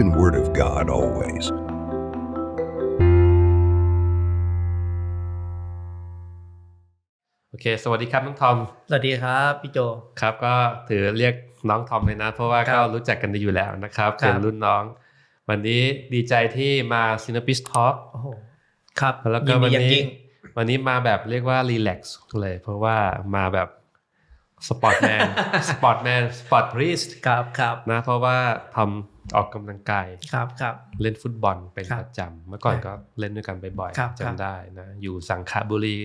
Peace Talk. Prison Word of God always. โอเคสวัสดีครับน้องทอม สวัสดีครับพี่โจ ครับก็ถือเรียกน้องทอมเลยนะ เพราะว่าครัก็บรู้จักกันดีอยู่แล้วนะครับครับเป็นรุ่นน้อง วันนี้ดีใจที่มาซิน p ปิสทอ l k โอ้โหครับ แล้วก็ยินวัดีนอย่างนี้ยิ่งวันนี้มาแบบเรียกว่ารีแลกซ์เลย เพราะว่ามาแบบสปอร์ตแมน สปอร์ตแมน สปอร์ตพรีสครับครับนะ เพราะว่าทำ ออกกำลังกายครับครับเล่นฟุตบอลเป็นครับประจำเมื่อก่อนครับก็เล่นด้วยกันบ่อยครับๆครับจำได้นะอยู่สังขบุรี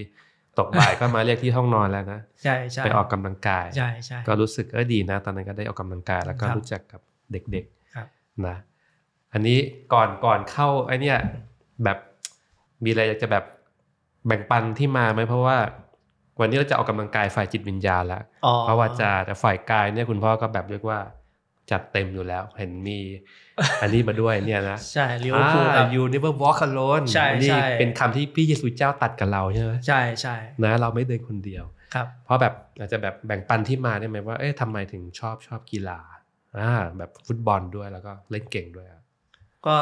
ตกบ่ายก็มาเรียกที่ห้องนอนแล้วนะใช่ใช่ไปออกกำลังกายใช่ใช่ก็รู้สึกเออดีนะ ตอนนั้นก็ได้ออกกำลังกายแล้วก็ครับรู้จักกับเด็กครับๆนะอันนี้ก่อนก่อนเข้าไอเนี่ยแบบมีอะไรอยากจะแบบแบ่งปันที่มาไหมเพราะว่าวันนี้เราจะออกกำลังกายฝ่ายจิตวิญญาณแล้วอ๋อเพราะว่าจะแต่ฝ่ายกายเนี่ยคุณพ่อก็แบบเรียกว่า จัดเต็มอยู่แล้ว เห็นมีอันนี้มาด้วยเนี่ยนะ ใช่ลิเวอร์พูลครับ you never walk alone ใช่อันนี่ใช่เป็นคำที่พี่เยซูเจ้าตัดกับเราใช่ไหมใช่ใช่นะเราไม่เดินคนเดียวครับ เพราะแบบอาจจะแบบแบ่งปันที่มาได้ไหมว่าเอ๊ะทำไมถึงชอบชอบกีฬาอ่าแบบฟุตบอลด้วยแล้วก็เล่นเก่งด้วยอะก็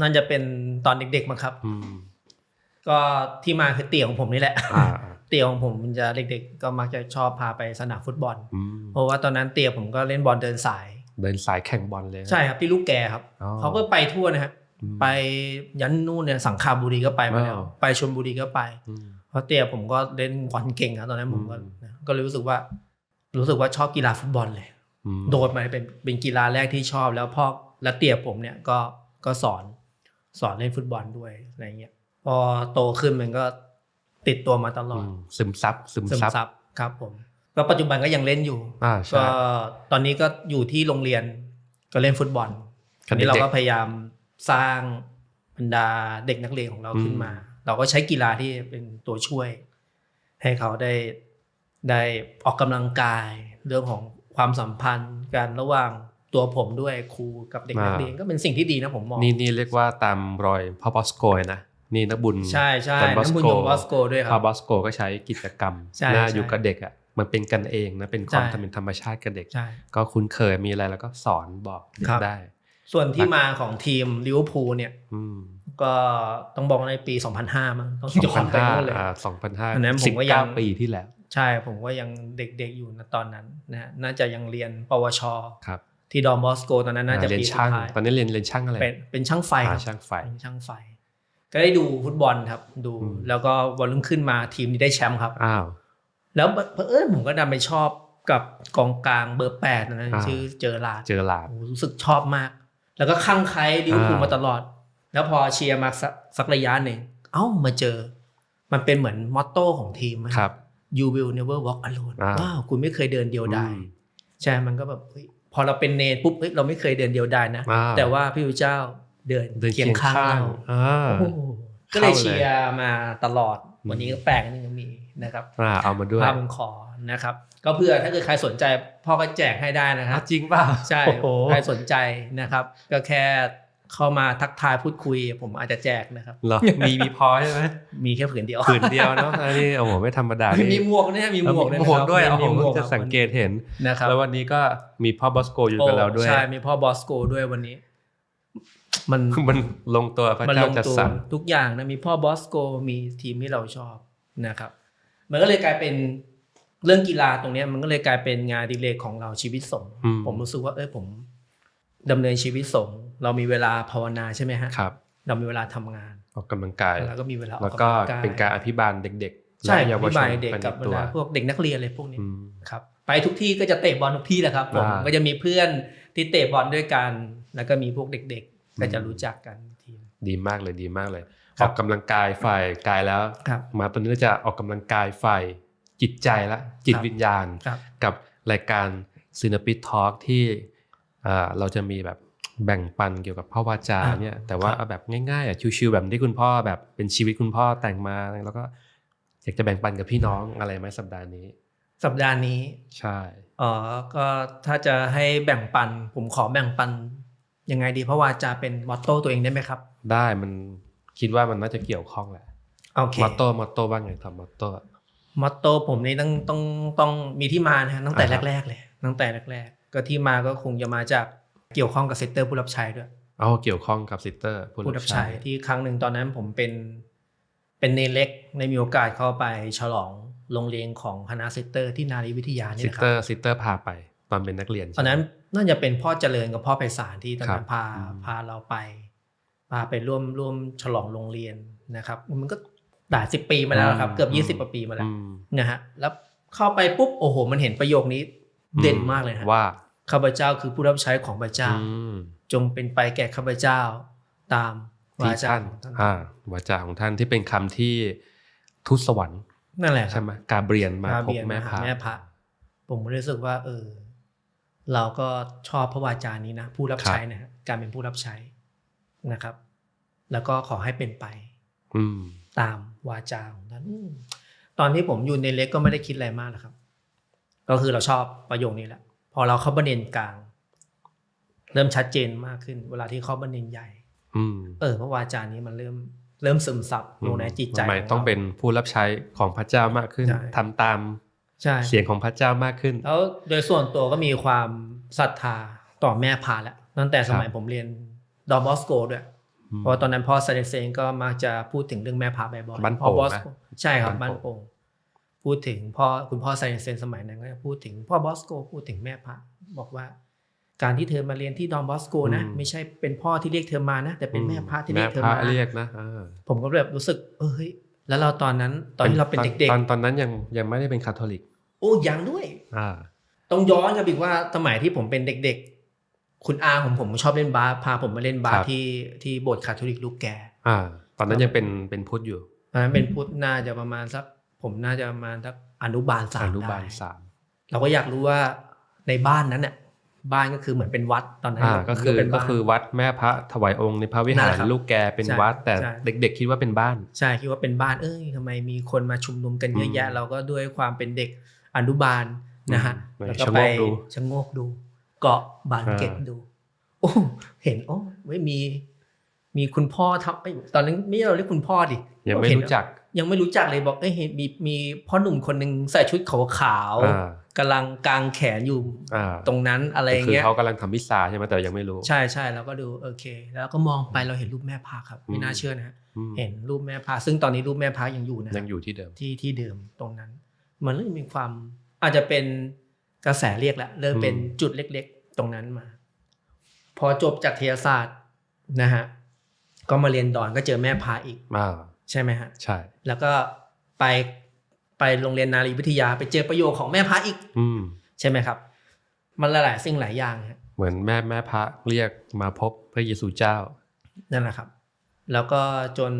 น่าจะเป็นตอนเด็กๆมั้งครับอืมก็ที่มาคือเตี่ยของผมนี่แหละอ่าเตี่ยของผมจะเด็กๆ ก็มักจะชอบพาไปสนามฟุตบอลอืมเพราะว่าตอนนั้นเตี่ยผมก็เล่นบอลเดินสาย เดินสายแข่งบอลเลยนะใช่ครับที่ลูกแกครับอ๋อเขาก็ไปทั่วนะครับอืมไปยันนู่นเนี่ยสังขบุรีก็ไปมาแล้วว้าวไปชลบุรีก็ไปอืมเพราะเตี่ยผมก็เล่นบอลเก่งอะตอนนั้นผมก็อืมนะก็เลยรู้สึกว่า รู้สึกว่าชอบกีฬาฟุตบอลเลยอืมโดดมาเป็นเป็นกีฬาแรกที่ชอบ แล้วพ่อและเตี่ยผมเนี่ยก็ก็สอนสอนเล่นฟุตบอลด้วยอะไรเงี้ยพอโตขึ้นมันก็ติดตัวมาตลออืดมซึมซับซึมซึมซับซับครับผม ก็ปัจจุบันก็ยังเล่นอยู่อ่าใช่ก็ตอนนี้ก็อยู่ที่โรงเรียนก็เล่นฟุตบอลครับอันนี้เราเด็ก็กๆพยายามสร้างบรรดาเด็กนักเรียนของเราขึ้นมา เราก็ใช้กีฬาที่เป็นตัวช่วย ให้เขาได้ได้ออกกำลังกาย เรื่องของความสัมพันธ์กันระหว่างตัวผมด้วยครูกับเด็กนักเรียนก็เป็นสิ่งที่ดีนะผมมองนี่นี่เรียกว่าตามรอยพ่อบอสโกยนะนี่นักบุญใช่ใช่ดอนบอสน้ำบุญโกดอนบอสโกด้วยคพ่รัอบบอสโกก็ใช้กิจกรรมใช่น่าใช่อยู่กับเด็กอะ มันเป็นกันเองนะเป็นความใช่ทำเป็นธรรมชาติกับเด็กใช่ก็คุ้นเคยมีอะไรแล้วก็สอนบอกเด็กครับได้ ส่วนที่มาของทีมลิเวอร์พูลเนี่ยอืมก็ต้องบอกว่าในปี 2005มั้งต้องย้อนไปนู่นเลยอ่าสองพันห้าอันนั้นผมสิบก็ยัเก้างปีที่แล้ว ใช่ผมก็ยังเด็กๆอยู่นะตอนนั้นนะฮะน่าจะยังเรียนปวชครับที่ดอมบอสโกตอนนั้นน่าจะเรียนปีสุดช่างท้ายตอนนี้เรียนเรียนช่างอะไร เป็นเป็นช่างไฟคอ่ารับช่างไฟเป็นช่างไฟ ก็ได้ดูฟุตบอลครับ ดูอืมแล้วก็วันรุ่งขึ้นมาทีมนี้ได้แชมป์ครับ อ้าว แล้วเพอเอิญผมก็ดันไปชอบกับกองกลางเบอร์แปดนะอ่าชื่อเจอราร์ดเจอหลาดโอ้โหรู้สึกชอบมาก แล้วก็คลั่งไคล้ลิเวอร์พูลอ่ามมาตลอด แล้วพอเชียร์มาสักสักระยะหนึ่งเอ้ามาเจอ มันเป็นเหมือนมอตโต้ของทีมอะครับ you will never walk alone อ่าว้าวคุณไม่เคยเดินเดียวดายอืมใช่มันก็แบบเฮ้ยพอเราเป็นเนรปุ๊บเฮ้ยเราไม่เคยเดินเดียวดายนะอ่าแต่ว่าพี่พระเจ้าเดินเดินเคียงข้างเราอ่าโอ้โหก็เลยเข้าเลยเชียร์มาตลอดอืม วันนี้ก็แปลกนิดนึงมีนะครับอ่าเอามาด้วยภาพบนคอนะครับ ก็เพื่อถ้าเกิดใครสนใจพ่อก็แจกให้ได้นะคอะรับจริงป่ะใช่โอ้โหใครสนใจนะครับ ก็แค่เข้ามาทักทายพูดคุย ผมอาจจะแจกนะครับเหรอมีมีพอใช่ไหมมีแค่ผืนเดียวผืนเดียวเนาะอันนี้โอ้โหไม่ธรรมดามีนี่หมวกด้วยนะมีหมวกด้วยหมวกด้วยนะคโอ้รับโหมีหมวกจะสังเกตเห็นนะครับแล้ววันนี้ก็มีพ่อบอสโกอยู่กับเราด้วยใช่มีพ่อบอสโกด้วยวันนี้ มันมันลงตัวพระมันเจ้าลงจัดตัวสรรทุกอย่างนะมีพ่อบอสโกมีทีมที่เราชอบนะครับ มันก็เลยกลายเป็นเรื่องกีฬาตรงเนี้ยมันก็เลยกลายเป็นงานอดิเรกของเราชีวิตสงฆ์อืมผมรู้สึกว่าเอ้ยผมดำเนินชีวิตสงฆ์เรามีเวลาภาวนาใช่ไหมฮะครับ เรามีเวลาทำงาน ออกกำลังกายแล้วก็มีเวลาอแล้อวกก็กำลังกายเป็นการอภิบาลเด็กๆใช่และเยาอวธิชบานยเด็กไปกับในบรตัรวดาพวกเด็กนักเรียนอะไรพวกนี้อืมครับ ไปทุกที่ก็จะเตะบอลทุกที่แหละครับ ผมอ่าก็จะมีเพื่อนที่เตะบอลด้วยกัน แล้วก็มีพวกเด็กๆ ก็จะรู้จักกันทีมดีมากเลยดีมากเลยครัอบอกกำลังกายฝ่ายกายแล้วครับมาตอนนี้เราจะออกกำลังกายฝ่ายจิตใจละจิตครับวิญญาณครับกับรายการซีนปิททอล์กที่อ่าเราจะมีแบบแบ่งปันเกี่ยวกับพ่อวาจาอ่าเนี่ยแต่ว่าครับเอาแบบง่ายๆอะชิวๆแบบที่คุณพ่อแบบเป็นชีวิตคุณพ่อแต่งมาแล้วก็อยากจะแบ่งปันกับพี่น้องอะไรไหมสัปดาห์นี้ สัปดาห์นี้ใช่อ๋อก็ถ้าจะให้แบ่งปัน ผมขอแบ่งปัน ยังไงดีเพราะว่าจะเป็นมอตโต้ตัวเองได้ไหมครับ ได้มันคิดว่ามันน่าจะเกี่ยวข้องแหละโอเคมอตโต้มอตโต้ว่าไงทำมอตโต้มอตโต้ผมนี่ต้องต้องต้องมีที่มานะฮะตั้งแต่อ่าฮะแรก ๆ เลย ตั้งแต่แรก ๆ ก็ที่มาก็คงจะมาจากเกี่ยวข้องกับเซตเตอร์ผู้รับใช้ด้วยเอาเกี่ยวข้องกับซิสเตอร์ผู้รับใช้ที่ครั้งหนึ่งตอนนั้นผมเป็นเป็นเนเล็กในมีโอกาสเข้าไปฉลองโรงเรียนของคณะเซตเตอร์ที่นารีวิทยาเนี่ซิยสนะคเตอรับร์ซิสเตอร์พาไปตอนเป็นนักเรียนตอนนั้น น่าจะเป็นพ่อเจริญกับพ่อไพศาลที่ตอนนั้ครันบพาอืมพาเราไป พาไปร่วมร่วมฉลองโรงเรียนนะครับ มันก็หลายสิบปีมาแล้วครับ เกือบยี่สิบกว่าปีมาแล้วอืมนะฮะแล้วเข้าไปปุ๊บโอ้โห มันเห็นประโยคนี้เด่นมากเลยฮะว่าข้าพเจ้าคือผู้รับใช้ของพระเจ้าอืมจงเป็นไปแก่ข้าพเจ้าตามวาที่จาท่านของท่านอ่าวาจาของท่านที่เป็นคำที่ทุตสวรรค์นั่นแหละครัใช่บไหมกาเบรียนมามาพบเบียนแม่มาพหาระแม่พระผมรู้สึกว่า เออ เราก็ชอบพระวาจานี้นะผู้รับใช้นะฮะการเป็นผู้รับใช้นะครับ แล้วก็ขอให้เป็นไปอืมตามวาจาของท่านอืมตอนที่ผมอยู่ในเล็กก็ไม่ได้คิดอะไรมากนะครับ ก็คือเราชอบประโยคนี้แหละ พอเราเข้าประเด็นกลาง เริ่มชัดเจนมากขึ้น เวลาที่เข้าประเด็นใหญ่อืมเออพระวาจานี้มันเริ่มเริ่มซึมซับลงในจิตใจทำไมขราต้องเป็นผู้รับใช้ของพระเจ้า มากขึ้นใช่ทำตามใช่ เสียงของพระเจ้ามากขึ้น แล้วโดยส่วนตัวก็มีความศรัทธาต่อแม่พาแล้วตั้งแต่สมัยครับผมเรียนดอมบอสโกด้วยอืมเพราะว่าตอนนั้นพ่อซาเดเซนก็มักจะพูดถึงเรื่องแม่พาบ่อยๆบ้านโป่งพ่อบอสนะโกใช่ครับบ้าบ้านนโป่งโป่งพูดถึงพ่อคุณพ่อซาเดเซนสมัยนั้นก็จะพูดถึงพ่อบอสโกพูดถึงแม่พาบอกว่า การที่เธอมาเรียนที่ดอมบอสโกนะอืมไม่ใช่เป็นพ่อที่เรียกเธอมานะ แต่เป็นแม่พาที่เรียกเธอแม่มาพระเรียกนะอ่าผมก็แบบรู้สึกเออเฮ้ย แล้วเราตอนนั้นตอนที่เราเป็นเด็กตอนตอนนั้นยังยังไม่ได้เป็นคาทอลิกๆโอ้ยังด้วย อ่าต้องย้อนกลับอีกว่าสมัยที่ผมเป็นเด็กๆ คุณอาของผมชอบเล่นบาสพาผมมาเล่นบาสครับที่ที่โบสถ์คาทอลิกลูกแก อ่า ตอนนั้นยังเป็นเป็นพุทธอยู่ตอนนั้นเป็นพุทธน่าจะประมาณสักผมน่าจะประมาณสักอนุบาลสาอมนุบาลได้สามเราก็อยากรู้ว่าในบ้านนั้นน่ะ บ้านก็คือเหมือนเป็นวัดตอนนั้นอ่าผมก็คือเป็นก็บ้านคือวัดแม่พระถวายองค์ในพระวิหานั่นรแหละครับลูกแกเป็นใช่วัด แต่ใช่เด็ก ๆ คิดว่าเป็นบ้าน ใช่คิดว่าเป็นบ้านเอ้ยทำไมมีคนมาชุมนุมกันเยอะแยะอืมเราก็ด้วยความเป็นเด็กอนุบาลนะฮะอืมแล้วก็ชะโงไปกดูชะโงกดู เกาะบานเกตอ่าดู โอ้เห็นโอ้ไม่มี มีคุณพ่อทำเอ้ยตอนนั้นไม่ใช่เราเรียกคุณพ่อดิยังไม่เห็นรู้จัก ยังไม่รู้จักเลยบอกเอ้ยเห็นมีมีพ่อหนุ่มคนหนึ่งใส่ชุดขาวอ่าๆ กำลังกางแขนอยู่อ่าตรงนั้นอะไรอย่างคือเงี้ยเขากำลังทำวิสาใช่ไหมแต่ยังไม่รู้ ใช่ใช่เราก็ดูโอเค แล้วก็มองไปเราเห็นรูปแม่พาครับไม่น่าอืมเชื่อนะฮะอืมเห็นรูปแม่พาซึ่งตอนนี้รูปแม่พายังอยู่นะยังอยู่ที่เดิมที่ที่เดิมตรงนั้น มันเริ่มมีความอาจจะเป็นกระแสเรียกแล้วเริ่มเป็นอืมจุดเล็ก ๆ ตรงนั้นมา พอจบจากเทยศาสตร์นะฮะก็มาเรียนดอนก็เจอแม่พาอีกอ่าใช่ไหมฮะใช่ แล้วก็ไป ไปโรงเรียนนารีวิทยาไปเจอประโยคของแม่พระอีก อืมใช่ไหมครับ มันหลายๆสิ่งหลายอย่างฮะเหมือนแม่แม่พระเรียกมาพบพระเยซูเจ้านั่นแหละครับ แล้วก็จน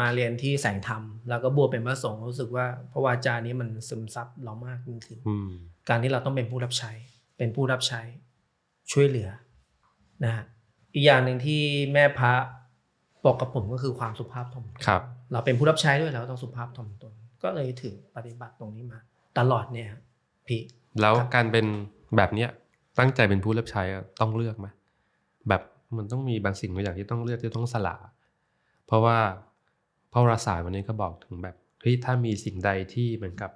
มาเรียนที่แสงธรรม แล้วก็บวชเป็นพระสงฆ์รู้สึกว่าพระวาจานี้มันซึมซับเรามากยิ่งขึ้นอืมการที่เราต้องเป็นผู้รับใช้ เป็นผู้รับใช้ช่วยเหลือนะฮะอีกอย่างหนึ่งที่แม่พระบอกกับผมก็คือความสุภาพถ่อมตนครับเราเป็นผู้รับใช้ด้วยเราต้องสุภาพถ่อมตน ก็เลยถือปฏิบัติตรงนี้มา ตลอดเนี่ยครับพี่ แล้วครับการเป็นแบบเนี้ยตั้งใจเป็นผู้รับใช้อะต้องเลือกไหมแบบมันต้องมีบางสิ่งบางอย่างที่ต้องเลือกที่ต้องสละ เพราะว่าพระวราสารวันนี้ก็บอกถึงแบบเฮ้ยถ้ามีสิ่งใดที่เหมือนกับ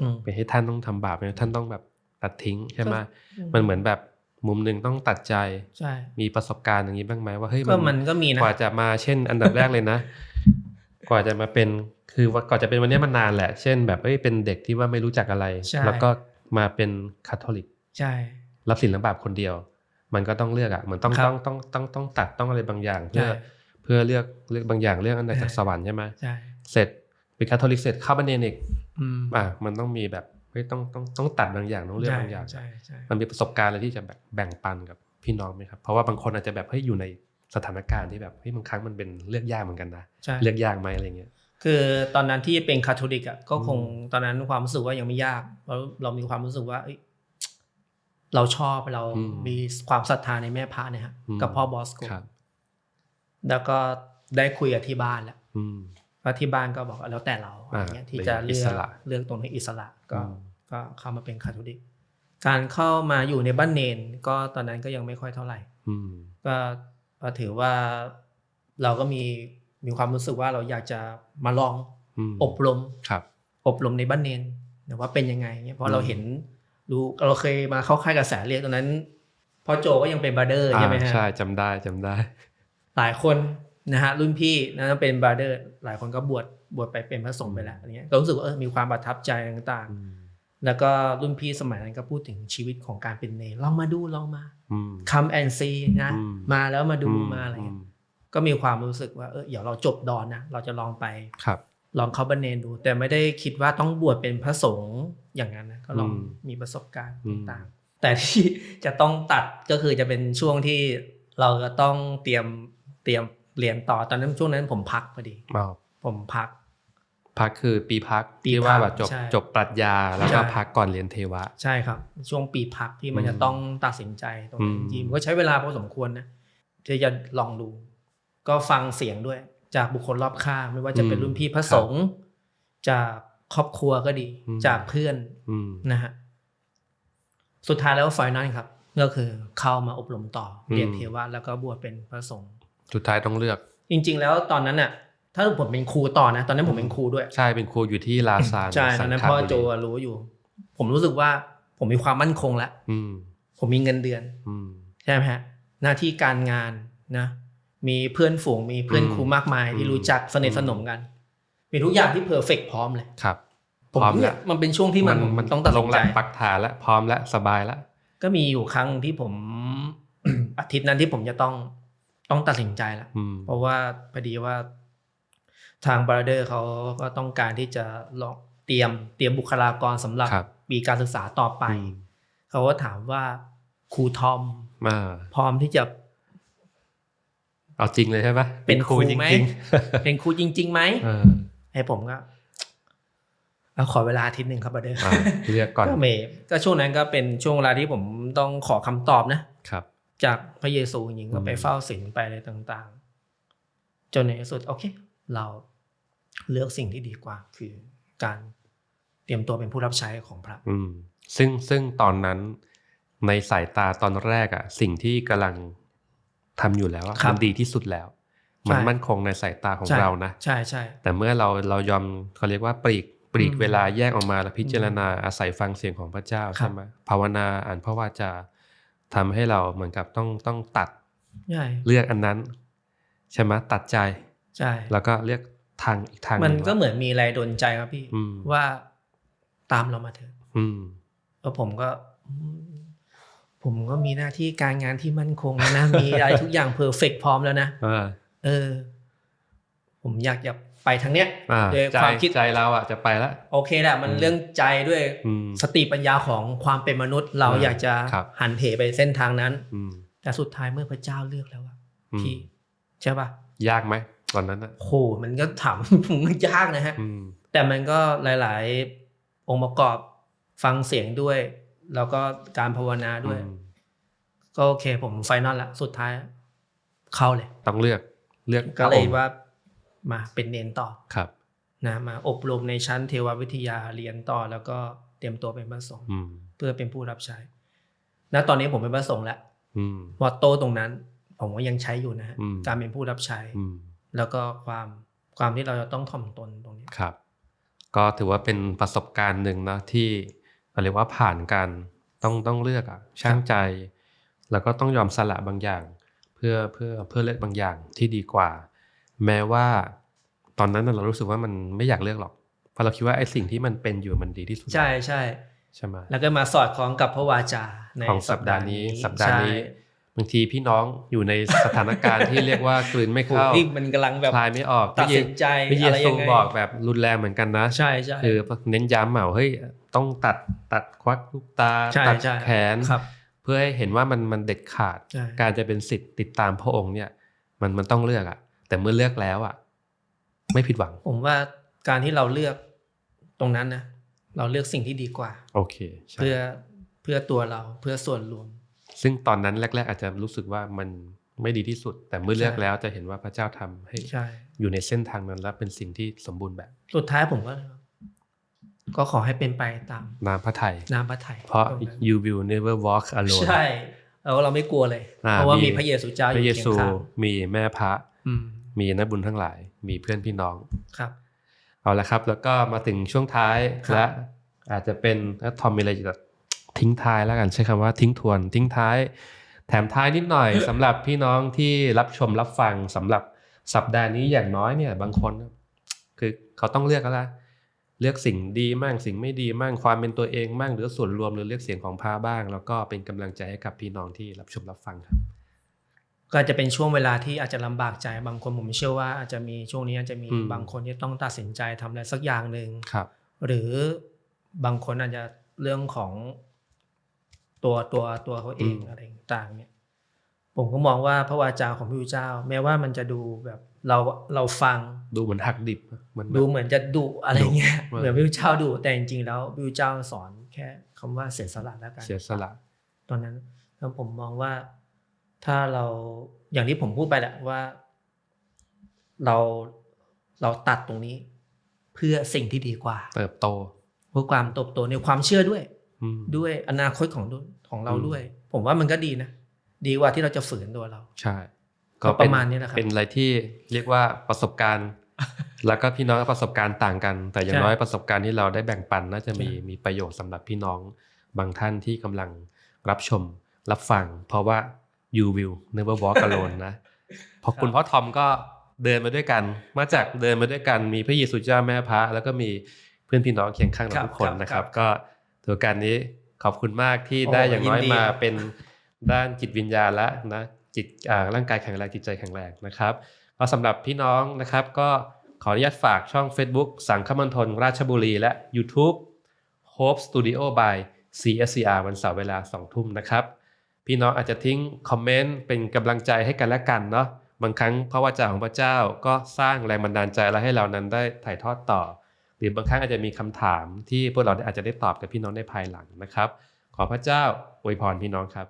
อืมเป็นให้ท่านต้องทำบาปเนี่ยท่านต้องแบบตัดทิ้งใช่ไหมอืมมันเหมือนแบบมุมหนึ่งต้องตัดใจใช่มีประสบการณ์อย่างนี้บ้างไหมว่าเฮ้ยก็มันก็มีนะกว่าจะมาเช่น อันดับแรกเลยนะ กว่าจะมาเป็นคือว่าก่อนจะเป็นวันนี้มันนานแหละ เช่น แบบเอ้ยเป็นเด็กที่ว่าไม่รู้จักอะไรใช่แล้วก็มาเป็นคาทอลิกใช่รับสินรับบาปคนเดียว มันก็ต้องเลือกอะเหมือนต้องครับต้องต้องต้องต้องตัดต้องอะไรบางอย่าง เพื่อใช่เพื่อเลือกเลือกบางอย่างเรื่องอันไหนใช่จากสวรรค์ใช่ไหมใช่เสร็จเป็นคาทอลิกเสร็จเข้าบันเนนอีกอืมอะมันต้องมีแบบเฮ้ยต้องต้องต้องตัดบางอย่างต้องเลือกใช่บางอย่างใช่ใช่มันมีประสบการณ์อะไรที่จะแบบแบ่งปันกับพี่น้องไหมครับ เพราะว่าบางคนอาจจะแบบเฮ้ยอยู่ใน สถานการณ์ที่แบบเฮ้ยบางครั้งมันเป็นเลือกยากเหมือนกันนะใช่เลือกยากไหมอะไรเงี้ยคือตอนนั้นที่เป็นคาทอลิกอะก็คงอืมตอนนั้นความรู้สึกว่ายังไม่ยากเราเรามีความรู้สึกว่าเอ้ยเราชอบเราอืมมีความศรัทธาในแม่พระเนี่ยฮะอืมกับพ่อบอสโกครับแล้วก็ได้คุยกับที่บ้านแล้วอืมว่าที่บ้านก็บอกว่าแล้วแต่เราอะไรอ่าเงี้ยที่เป็นจะอิเลือสกระเลือกตรงนี้อิสระก็อืมก็เข้ามาเป็นคาทอลิก การเข้ามาอยู่ในบ้านเนน ก็ตอนนั้นก็ยังไม่ค่อยเท่าไหร่อืมก็ ก็ถือว่าเราก็มีมีความรู้สึกว่าเราอยากจะมาลองอืมอบรมครับ อบรมในบ้านเนนนะว่าเป็นยังไงเนี่ยเพอืราะมเราเห็นรู้เราเคยมาเข้าค่ายกระแสเรียกตอนนั้นพ่อโจก็ยังเป็นบราเดอร์อ่าใช่ไหมฮะใช่จำได้จำได้ หลายคนนะฮะรุ่นพี่นะเป็นบราเดอร์ หลายคนก็บวชบวชไปเป็นพระสงฆ์ไปแล้วอะไรเงี้ยก็รู้สึกว่าเออมีความประทับใจต่างๆ แล้วก็รุ่นพี่สมัยนั้นก็พูดถึงชีวิตของการเป็นเนรลองมาดูลองมาอืม come and see นะอืมมาแล้วมาดูอืมาอะไรเงี้ยมก็มีความรู้สึกว่าเออเดี๋ยวเราจบดอนนะเราจะลองไปครับ ลองเข้าบันเนนดู แต่ไม่ได้คิดว่าต้องบวชเป็นพระสงฆ์อย่างนั้นนะก็ลองอืมมีประสบการณ์อืมต่างๆแต่ที่จะต้องตัดก็คือจะเป็นช่วงที่เราจะต้องเตรียมเตรียมเรียนต่อตอนนั้นช่วงนั้นผมพักพอดีอ้าวผมพัก พักคือปีพักปีที่ว่าพักแบบจบใช่จบปรัชญาแล้วก็ใช่พักก่อนเรียนเทวะ ใช่ครับ ช่วงปีพักที่มันอืมจะต้องตัดสินใจตรงนี้อืมจริงๆก็ใช้เวลาพอสมควรนะที่จะลองดู ก็ฟังเสียงด้วย จากบุคคลรอบข้างไม่ว่าจะเป็นรุ่นพี่พระสงฆ์จากครอบครัวก็ดี จากเพื่อนอืมนะฮะสุดท้ายแล้วไฟนั่นครับ ก็คือเข้ามาอบรมต่ออมเรียนเทวะแล้วก็บวชเป็นพระสงฆ์สุดท้ายต้องเลือก จริง ๆ แล้วตอนนั้นน่ะ ถ้าผมเป็นครูต่อนะ ตอนนั้นผมเป็นครูด้วย ใช่เป็นครูอยู่ที่ลาซานใช่ตอนนั้นสังขพ่อบุรีโจรู้อยู่ ผมรู้สึกว่าผมมีความมั่นคงแล้วอืมผมมีเงินเดือนอืมใช่ไหมฮะ หน้าที่การงานนะ มีเพื่อนฝูงมีเพื่อนอืมครูมากมายที่อืมรู้จักสนิทสนมกัน มีทุกอย่างที่เพอร์เฟกพร้อมเลยครับผมพร้อมเนี่แล้ยวมันเป็นช่วงที่มันผมต้องตัดลสิงนหใจลักปักฐานแล้วพร้อมแล้วสบายแล้วก็มีอยู่ครั้งที่ผมอาทิตย์นั้นที่ผมจะต้องต้องตัดสินใจแล้วอืมเพราะว่าพอดีว่า ทางบราเดอร์เขาก็ต้องการที่จะลองเตรียมเตรียมบุคลากรสำหรับครับปีการศึกษาต่อไปอืมเขาก็ถามว่าครูทอมมาพร้อมที่จะ เอาจริงเลยใช่ปะเป็นครูจไหมริงเป็นครูจริงๆไหมๆเออให้ผมก็เอาขอเวลาอาทิตย์หนึ่งครับบราเดอร์อ่าเลือกก่อนก็เมย์ก็ช่วงนั้นก็เป็นช่วงเวลาที่ผมต้องขอคำตอบนะครับ จากพระเยซูจริงๆก็ไปอืมเฝ้าศีลไปอะไรต่าง ๆ จนในที่สุดโอเค เรา เลือกสิ่งที่ดีกว่า คือการเตรียมตัวเป็นผู้รับใช้ของพระ อืม ซึ่งซึ่งตอนนั้นในสายตาตอนแรกอะสิ่งที่กำลังทำอยู่แล้วอะครับมันดีที่สุดแล้ว มันใช่มั่นคงในสายตาของใช่เรานะใช่ใช่แต่เมื่อเราเรายอมเขาเรียกว่าปลีกปลีกอืมเวลาแยกออกมาแล้วพิจารณาอาศัยฟังเสียงของพระเจ้าครับใช่ไหมภาวนาอ่านพระวาจาทำให้เราเหมือนกับต้องต้องตัดใช่เลือกอันนั้น ใช่ไหมตัดใจใช่แล้วก็เลือก ทางอีกทางหมันนึ่งก็เหมือนมีอะไรดนใจครับพี่อืมว่าตามเรามาเถอะอืมแล้วผมก็อืมผมก็มีหน้าที่การงานที่มั่นคงแล้วนะมีอะไรทุกอย่างเพอร์เฟกพร้อมแล้วนะอ่าเออ ผมอยากจะไปทางเนี้ยอ่าด้วยใจความคิดใจเราอะจะไปแล้วโอเคแหละมันอืมเรื่องใจด้วยอืมสติปัญญาของความเป็นมนุษย์ เราอ่าอยากจะครับหันเหไปเส้นทางนั้นอืมแต่สุดท้ายเมื่อพระเจ้าเลือกแล้วอะอืมพี่ใช่ป่ะยากไหม ตอนนั้นอะโหมันก็ถามผมก็ยากนะฮะอืมแต่มันก็หลาย ๆ องค์ประกอบฟังเสียงด้วย แล้วก็การภาวนาด้วยอืมก็โอเค ผมไฟนอลละสุดท้าย เข้าเลย ต้องเลือกเลือกก็เลยพระองค์ว่ามาเป็นเนนต่อครับ นะมาอบรมในชั้นเทววิทยาเรียนต่อ แล้วก็เตรียมตัวเป็นพระสงฆ์อืมเพื่อเป็นผู้รับใช้ณตอนนี้ผมเป็นพระสงฆ์แล้วอืมมอตโต้ตรงนั้น ผมก็ยังใช้อยู่นะฮะอืมการเป็นผู้รับใช้อืม แล้วก็ความความที่เราจะต้องถ่อมตนตรงนี้ครับ ก็ถือว่าเป็นประสบการณ์หนึ่งนะที่เราเรียกว่าผ่านการต้องต้องเลือกอะช่างใจ แล้วก็ต้องยอมสละบางอย่าง เพื่อเพื่อเพื่อเลือกบางอย่างที่ดีกว่า แม้ว่าตอนนั้นน่ะเรารู้สึกว่ามันไม่อยากเลือกหรอกเพราะเราคิดว่าไอ้สิ่งที่มันเป็นอยู่มันดีที่สุดใช่ใช่ใช่ไหมแล้วก็มาสอดคล้องกับพระวาจาในของสัปดาห์นี้สัปดาห์นี้ใช่ บางทีพี่น้องอยู่ในสถานการณ์ที่เรียกว่ากลืนไม่โอ้เข้าที่มันกำลังแบบคลายไม่ออกตัดสินใจพระเยอะไรซูยังไงบอกแบบรุนแรงเหมือนกันนะ ใช่ใช่คือเน้นย้ำเหมาเฮ้ยต้องตัดตัดควักลูกตาใช่ตัดใช่แขนครับเพื่อให้เห็นว่ามันมันเด็ดขาดใช่การจะเป็นสิทธิ์ติดตามพระองค์เนี่ย มันมันต้องเลือกอะแต่เมื่อเลือกแล้วอะไม่ผิดหวัง ผมว่าการที่เราเลือกตรงนั้นนะเราเลือกสิ่งที่ดีกว่า โอเคใช่เพื่อเพื่อตัวเราเพื่อส่วนรวม ซึ่งตอนนั้นแรก ๆ อาจจะรู้สึกว่ามันไม่ดีที่สุด แต่เมื่อเลือกใช่แล้วจะเห็นว่าพระเจ้าทำให้ใช่อยู่ในเส้นทางนั้นและเป็นสิ่งที่สมบูรณ์แบบ สุดท้ายผมก็ ก็ขอให้เป็นไปตามน้ำพระทัยน้ำพระทัยเพราะตงนั้น you will never walk alone ใช่แล้วเราไม่กลัวเลยอ่าเพราะว่ามีมีพระเยซูเจ้าอพระยู่เยเคียซูงข้างมีแม่พระอืมมีนักบุญทั้งหลาย มีเพื่อนพี่น้องครับ เอาละครับ แล้วก็มาถึงช่วงท้ายครับและอาจจะเป็นถ้าทอมมีอะไรจะ ทิ้งท้ายแล้วกันใช้คำว่าทิ้งทวน ทิ้งท้าย แถมท้ายนิดหน่อยสำหรับพี่น้องที่รับชมรับฟังสำหรับสัปดาห์นี้อย่างน้อยเนี่ย บางคนคือเขาต้องเลือกแล้วละเลือกสิ่งดีมั่งสิ่งไม่ดีมั่งความเป็นตัวเองมั่งหรือส่วนรวมหรือเลือกเสียงของพาบ้าง แล้วก็เป็นกำลังใจให้กับพี่น้องที่รับชมรับฟังครับก็อาจจะเป็นช่วงเวลาที่อาจจะลำบากใจบางคนผมเชื่อว่าอาจจะมีช่วงนี้อาจจะมีอืมบางคนที่ต้องตัดสินใจทำอะไรสักอย่างหนึ่งครับ หรือบางคนอาจจะเรื่องของ ตัวตัวตัวเขาเองอืมอะไรต่างๆเนี่ย ผมก็มองว่าพระวาจาของพระพุทธเจ้า แม้ว่ามันจะดูแบบเราเราฟังดูเหมือนหักดิบเหมือนแบบดูเหมือนจะดุอะไรเงี้ยดุเหมือนพระพุทธเจ้าดุแต่จริงๆแล้วพระพุทธเจ้าสอนแค่คำว่าเสียสละแล้วกันเสียสละ ตอนนั้นแล้วผมมองว่าถ้าเราอย่างที่ผมพูดไปแหละว่า เราเราตัดตรงนี้ เพื่อสิ่งที่ดีกว่า เติบโตเพื่อความเติบโตในความเชื่อด้วยอืม ด้วยอนาคตของด้วยของเราอืมด้วย ผมว่ามันก็ดีนะ ดีกว่าที่เราจะฝืนตัวเรา ใช่ก็ประมาณนี้แหละครับเป็นอะไรที่เรียกว่าประสบการณ์ แล้วก็พี่น้องก็ประสบการณ์ต่างกัน แต่อย่างใช่น้อยประสบการณ์ที่เราได้แบ่งปันน่าจะมีใช่มีประโยชน์สำหรับพี่น้องบางท่านที่กำลังรับชมรับฟัง เพราะว่า you will never walk alone นะเพราะคุณพ่อทอมก็เดินมาด้วยกัน มาจากเดินมาด้วยกันมีพระเยซูเจ้าแม่พระ แล้วก็มีเพื่อนพี่น้องเคียงข้างเราทุกคนนะครับ ก็ ถือโอกาสนี้ขอบคุณมากที่ได้อย่างน้อยมาเป็นด้านจิตวิญญาณและนะจิตอ่าร่างกายแข็งแรงจิตใจแข็งแรงนะครับก็สำหรับพี่น้องนะครับ ก็ขออนุญาตฝากช่อง Facebook สังคมณฑลราชบุรี และ YouTube Hope Studio by CSCR วันเสาร์เวลา 2 ทุ่มนะครับ พี่น้องอาจจะทิ้งคอมเมนต์เป็นกำลังใจให้กันและกันเนาะบางครั้งพระวจาของพระเจ้าก็สร้างแรงบันดาลใจและให้เรานั้นได้ถ่ายทอดต่อ หรือบางครั้งอาจจะมีคำถามที่พวกเราอาจจะได้ตอบกับพี่น้องในภายหลังนะครับ ขอพระเจ้าอวยพรพี่น้องครับ